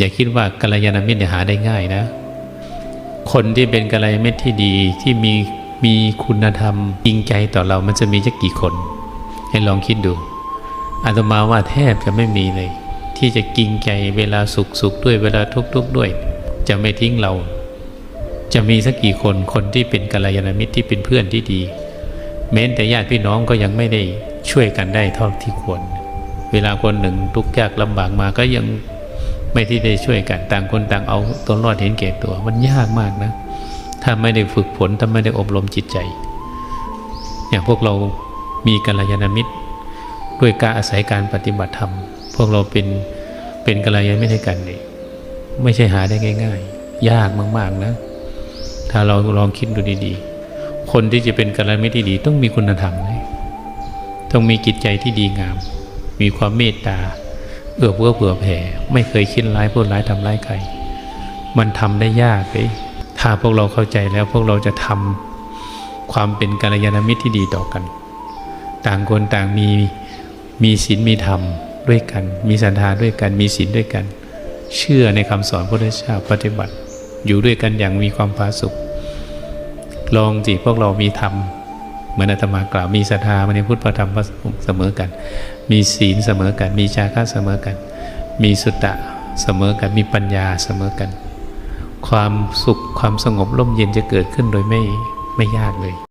อย่าคิดว่ากัลยาณมิตรหาได้ง่ายนะ คนที่เป็นกัลยาณมิตรที่ดีที่มีมีคุณธรรมจริงใจต่อเรามันจะมีจะกี่คน ให้ลองคิดดูอาตมาว่าแทบจะไม่มีเลย ที่จะจริงใจเวลาสุขสุขด้วยเวลาทุกข์ทุกข์ด้วย จะไม่ทิ้งเรา จะมีสักกี่คนคนที่เป็นกัลยาณมิตรที่เป็นเพื่อนที่ดี แม้แต่ญาติพี่น้องก็ยังไม่ได้ช่วยกันได้เท่าที่ควร เวลาคนหนึ่งทุกข์ยากลำบากมาก็ยัง ไม่ที่ได้ช่วยกันต่างคนต่างเอาตัวรอดเห็นแก่ตัว มันยากมากนะ ถ้าไม่ได้ฝึกฝนถ้าไม่ได้อบรมจิตใจอย่างพวกเรามีกัลยาณมิตร ด้วยการอาศัยการปฏิบัติธรรม พวกเราเป็นเป็นกัลยาณมิตรให้กันนี่ไม่ใช่หาได้ง่าย ๆ ยากมากๆนะ ถ้าเราลองคิดดูดีๆ คนที่จะเป็นกัลยาณมิตรที่ดี ต้องมีคุณธรรมนะต้องมีจิตใจที่ดีงาม มีความเมตตา เอื้อเฟื้อเผื่อแผ่ไม่เคยคิดร้ายพูดร้ายทำร้ายใครมันทำได้ยากเลยถ้าพวกเราเข้าใจแล้วพวกเราจะทำความเป็นกัลยาณมิตรที่ดีต่อกัน ต่างคนต่างมีมีศีลมีธรรมด้วยกัน มีศรัทธาด้วยกันมีศีลด้วยกัน เชื่อในคำสอนพระพุทธเจ้าปฏิบัติ อยู่ด้วยกันอย่างมีความผาสุกลองสิพวกเรามีธรรม เหมือนอาตมากล่าวมีศรัทธาในพุทธธรรมพระสงฆ์เสมอกัน มีศีลเสมอกัน มีจาคะเสมอกัน มีสุตตะเสมอกันมีปัญญาเสมอกัน ความสุขความสงบร่มเย็นจะเกิดขึ้นโดยไม่ไม่ยากเลย